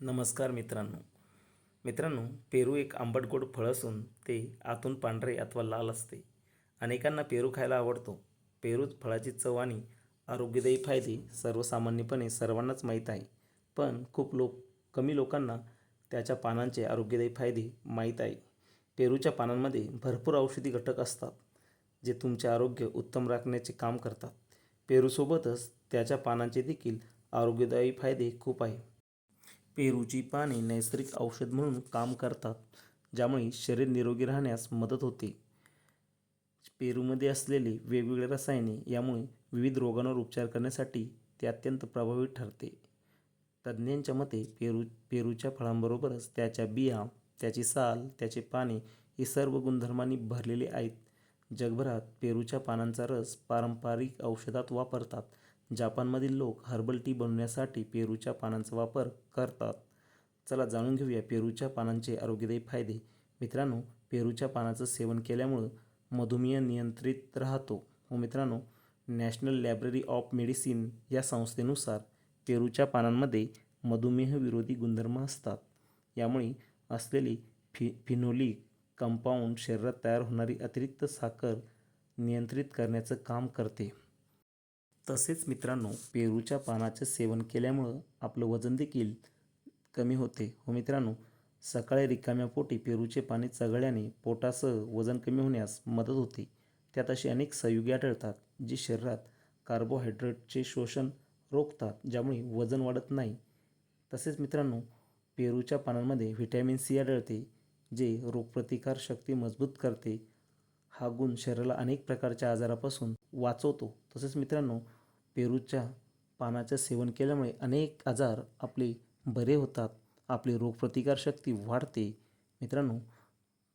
नमस्कार मित्रांनो. मित्रांनो पेरू एक आंबट गोड फळ असून ते आतून पांढरे अथवा लाल असते. अनेकांना पेरू खायला आवडतो. पेरू फळाची चव आणि आरोग्यदायी फायदे सर्वसामान्यपणे सर्वांनाच माहीत आहे. पण खूप लोक कमी लोकांना त्याच्या पानांचे आरोग्यदायी फायदे माहीत आहे. पेरूच्या पानांमध्ये भरपूर औषधी घटक असतात जे तुमचे आरोग्य उत्तम राखण्याचे काम करतात. पेरूसोबतच त्याच्या पानांचे देखील आरोग्यदायी फायदे खूप आहे. पेरूची पाने नैसर्गिक औषध म्हणून काम करतात ज्यामुळे शरीर निरोगी राहण्यास मदत होते. पेरूमध्ये असलेली वेगवेगळे रसायने यामुळे विविध रोगांवर उपचार करण्यासाठी ते अत्यंत प्रभावी ठरते. तज्ज्ञांच्या मते पेरू पेरूच्या फळांबरोबरच त्याच्या बिया त्याची साल त्याचे पाने हे सर्व गुणधर्मांनी भरलेले आहेत. जगभरात पेरूच्या पानांचा रस पारंपरिक औषधात वापरतात जपानमधील लोक हर्बल टी बनवण्यासाठी पेरूच्या पानांचा वापर करतात. चला जाणून घेऊया पेरूच्या पानांचे आरोग्यदायी फायदे. मित्रांनो पेरूच्या पानाचं सेवन केल्यामुळं मधुमेह नियंत्रित राहतो. व मित्रांनो नॅशनल लायब्ररी ऑफ मेडिसिन या संस्थेनुसार पेरूच्या पानांमध्ये मधुमेह विरोधी गुणधर्म असतात. यामुळे असलेली फि फिनोलिक कंपाऊंड शरीरात तयार होणारी अतिरिक्त साखर नियंत्रित करण्याचं काम करते. तसेच मित्रांनो पेरूच्या पानाचे सेवन केल्यामुळं आपलं वजन देखील कमी होते. हो मित्रांनो सकाळी रिकाम्या पोटी पेरूचे पाने चघळल्याने पोटासह वजन कमी होण्यास मदत होते. त्यात अशी अनेक संयुगे आढळतात जी शरीरात कार्बोहायड्रेटचे शोषण रोखतात ज्यामुळे वजन वाढत नाही. तसेच मित्रांनो पेरूच्या पानांमध्ये व्हिटॅमिन सी आढळते जे रोगप्रतिकार शक्ती मजबूत करते. हा गुण शरीराला अनेक प्रकारच्या आजारापासून वाचवतो. तसेच मित्रांनो पेरूच्या पानाचं सेवन केल्यामुळे अनेक आजार आपले बरे होतात. आपली रोगप्रतिकारशक्ती वाढते. मित्रांनो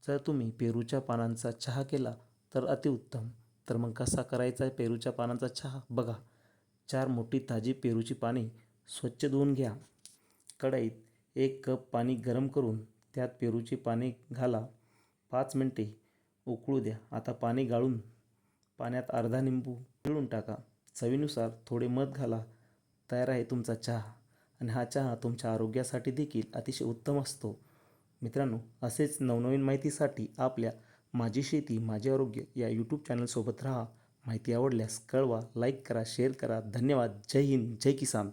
जर तुम्ही पेरूच्या पानांचा चहा केला तर अतिउत्तम. तर मग कसा करायचा आहे पेरूच्या पानांचा चहा? बघा चार मोठी ताजी पेरूची पाने स्वच्छ धुवून घ्या. कढईत एक कप पाणी गरम करून त्यात पेरूची पाने घाला. पाच मिनटे उकळू द्या. आता पाणी गाळून पाण्यात अर्धा निंबू पिळून टाका. चवीनुसार थोडे मध घाला. तयार आहे तुमचा चहा. आणि हा चहा तुमच्या आरोग्यासाठी देखील अतिशय उत्तम असतो. मित्रांनो असेच नवनवीन माहितीसाठी आपल्या माझी शेती माझे आरोग्य या यूट्यूब चॅनलसोबत राहा. माहिती आवडल्यास कळवा लाईक करा शेअर करा. धन्यवाद. जय हिंद. जय किसान.